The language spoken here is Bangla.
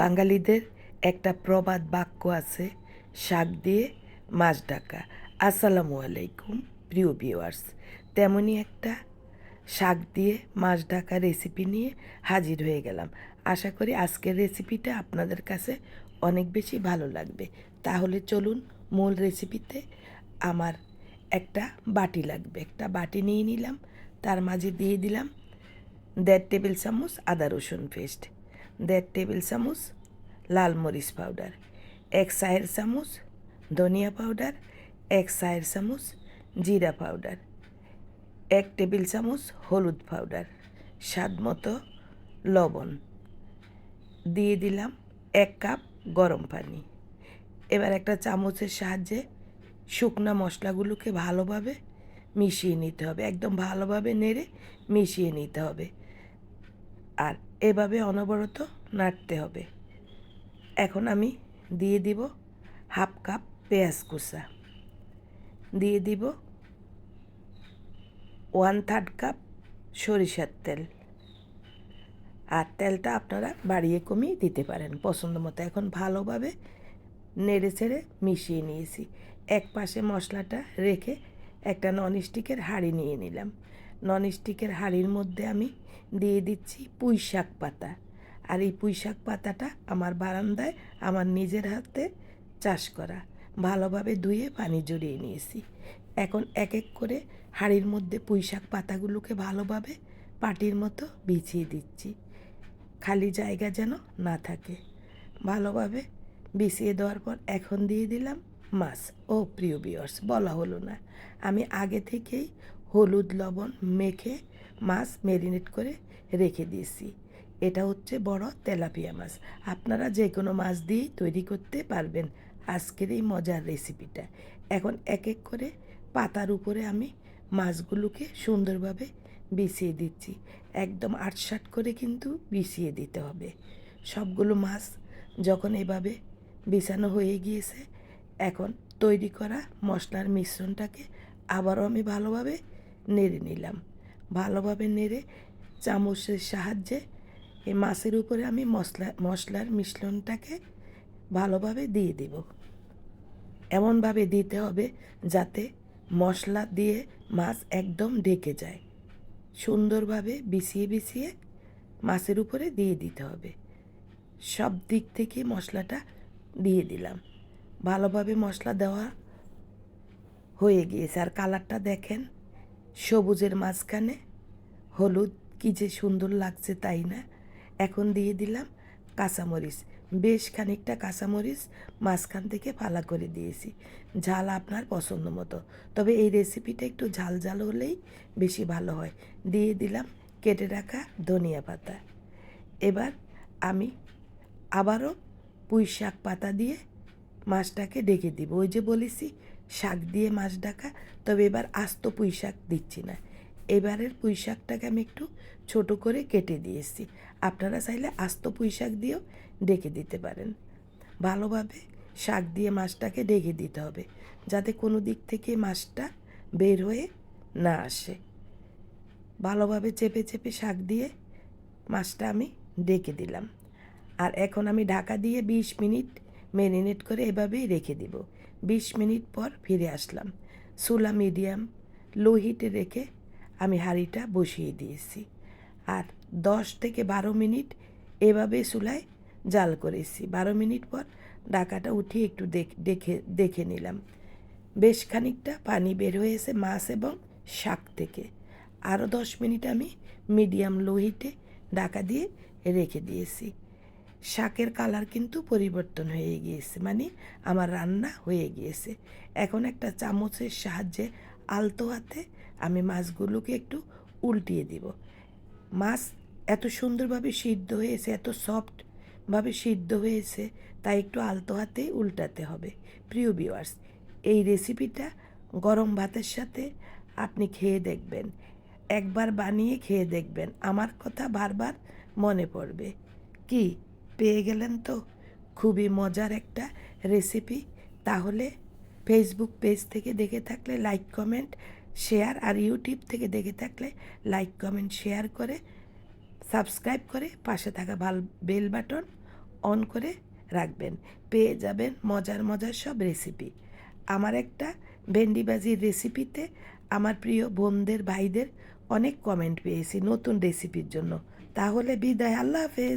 বাঙালিদের একটা প্রবাদ বাক্য আছে, শাক দিয়ে মাছ ডাকা। আসসালামু আলাইকুম, প্রিয় ভিউয়ার্স তেমনই একটা শাক দিয়ে মাছ ডাকা রেসিপি নিয়ে হাজির হয়ে গেলাম। আশা করি আজকের রেসিপিটা আপনাদের কাছে অনেক বেশি ভালো লাগবে। তাহলে চলুন মূল রেসিপিতে আমার একটা বাটি লাগবে। একটা বাটি নিয়ে নিলাম, তার মাঝে দিয়ে দিলাম দেড় টেবিল চামচ আদা রসুন পেস্ট দেড় টেবিল চামচ লাল মরিচ পাউডার, এক চায়ের চামচ ধনিয়া পাউডার, এক চায়ের চামচ জিরা পাউডার, এক টেবিল চামচ হলুদ পাউডার, স্বাদ মতো লবণ। দিয়ে দিলাম এক কাপ গরম পানি। এবার একটা চামচের সাহায্যে শুকনো মশলাগুলোকে ভালোভাবে মিশিয়ে নিতে হবে, একদম ভালোভাবে নেড়ে মিশিয়ে নিতে হবে। আর এভাবে অনবরত নাড়তে হবে। এখন আমি দিয়ে দিব হাফ কাপ পেঁয়াজ কুচা। দিয়ে দিব ওয়ান থার্ড কাপ সরিষার তেল। আর তেলটা আপনারা বাড়িয়ে কমিয়ে দিতে পারেন পছন্দ মতো এখন ভালোভাবে নেড়ে ছেড়ে মিশিয়ে নিয়েছি। এক পাশে মশলাটা রেখে একটা ননস্টিকের হাঁড়ি নিয়ে নিলাম। ননস্টিকের হাঁড়ির মধ্যে আমি দিয়ে দিচ্ছি পুঁই শাক পাতা। আর এই পুঁই শাক পাতাটা আমার বারান্দায় আমার নিজের হাতে চাষ করা। ভালোভাবে ধুয়ে পানি জড়িয়ে নিয়েছি। এখন এক এক করে হাঁড়ির মধ্যে পুঁই শাক পাতাগুলোকে ভালোভাবে পাটির মতো বিছিয়ে দিচ্ছি। খালি জায়গা যেন না থাকে। ভালোভাবে বিছিয়ে দেওয়ার পর এখন দিয়ে দিলাম মাছ। ও প্রিয় বিয়র্স বলা হলো না। আমি আগে থেকেই হলুদ লবণ মেখে মাছ ম্যারিনেট করে রেখে দিয়েছি। এটা হচ্ছে বড় তেলাপিয়া মাছ। আপনারা যে কোনো মাছ দিয়েই তৈরি করতে পারবেন আজকের এই মজার রেসিপিটা এখন এক এক করে পাতার উপরে আমি মাছগুলোকে সুন্দরভাবে বিছিয়ে দিচ্ছি। একদম আটসাট করে কিন্তু বিছিয়ে দিতে হবে। সবগুলো মাছ যখন এভাবে বিছানো হয়ে গিয়েছে, এখন তৈরি করা মশলার মিশ্রণটাকে আবারও আমি ভালোভাবে নেড়ে নিলাম। ভালোভাবে নেড়ে চামচের সাহায্যে এই মাছের উপরে আমি মশলা, মশলার মিশ্রণটাকে ভালোভাবে দিয়ে দেব। এমনভাবে দিতে হবে যাতে মশলা দিয়ে মাছ একদম ঢেকে যায়। সুন্দরভাবে বিছিয়ে বিছিয়ে মাছের উপরে দিয়ে দিতে হবে। সব দিক থেকে মশলাটা দিয়ে দিলাম। ভালোভাবে মশলা দেওয়া হয়ে গিয়েছে। আর কালারটা দেখেন সবুজের মাঝখানে, হলুদ কী যে সুন্দর লাগছে তাই না? এখন দিয়ে দিলাম কাঁচামরিচ। বেশ খানিকটা কাঁচামরিচ মাঝখান থেকে ফালা করে দিয়েছি। ঝাল আপনার পছন্দ মতো। তবে এই রেসিপিটা একটু ঝাল ঝাল হলেই বেশি ভালো হয়। দিয়ে দিলাম কেটে রাখা ধনিয়া পাতা। এবার আমি আবারও পুঁই শাক পাতা দিয়ে মাছটাকে ডেকে দিব। ওই যে বলেছি শাক দিয়ে মাছ ডাকা, তবে এবার আস্ত পুঁই শাক দিচ্ছি না। এবারের পুঁই শাকটাকে আমি একটু ছোট করে কেটে দিয়েছি। আপনারা চাইলে আস্ত পুঁই শাক দিয়েও ডেকে দিতে পারেন। ভালোভাবে শাক দিয়ে মাছটাকে ডেকে দিতে হবে, যাতে কোনো দিক থেকে মাছটা বের হয়ে না আসে। ভালোভাবে চেপে চেপে শাক দিয়ে মাছটা আমি ডেকে দিলাম। আর এখন আমি ঢাকা দিয়ে বিশ মিনিট ম্যারিনেট করে এভাবেই রেখে দিব। বিশ মিনিট পর ফিরে আসলাম। চুলা মিডিয়াম লো হিটে রেখে আমি হাঁড়িটা বসিয়ে দিয়েছি আর দশ থেকে বারো মিনিট এভাবে চুলায় জাল করেছি। বারো মিনিট পর ডাকাটা উঠিয়ে একটু দেখে দেখে নিলাম। বেশ খানিকটা পানি বের হয়েছে মাছ এবং শাক থেকে। আরও দশ মিনিট আমি মিডিয়াম লো হিটে ডাকা দিয়ে রেখে দিয়েছি। শাকের কালার কিন্তু পরিবর্তন হয়ে গিয়েছে মানে আমার রান্না হয়ে গিয়েছে। এখন একটা চামচের সাহায্যে আলতো হাতে আমি মাছগুলোকে একটু উল্টিয়ে দিব। মাছ এত সুন্দরভাবে সিদ্ধ হয়েছে, এত সফটভাবে সিদ্ধ হয়েছে, তাই একটু আলতো হাতে উল্টাতে হবে। প্রিয় ভিউয়ার্স এই রেসিপিটা গরম ভাতের সাথে আপনি খেয়ে দেখবেন। একবার বানিয়ে খেয়ে দেখবেন। আমার কথা বারবার মনে পড়বে। কি? পেয়ে গেলেন তো? খুবই মজার একটা রেসিপি তাহলে ফেসবুক পেজ থেকে দেখে থাকলে লাইক কমেন্ট শেয়ার আর ইউটিউব থেকে দেখে থাকলে লাইক কমেন্ট শেয়ার করে সাবস্ক্রাইব করে পাশে থাকা ভালো বেল বাটন অন করে রাখবেন। পেয়ে যাবেন মজার মজার সব রেসিপি আমার একটা ভেন্ডি ভাজির রেসিপিতে আমার প্রিয় বোনদের, ভাইদের অনেক কমেন্ট পেয়েছি নতুন রেসিপির জন্য। তাহলে বিদায়, আল্লাহ হাফেজ।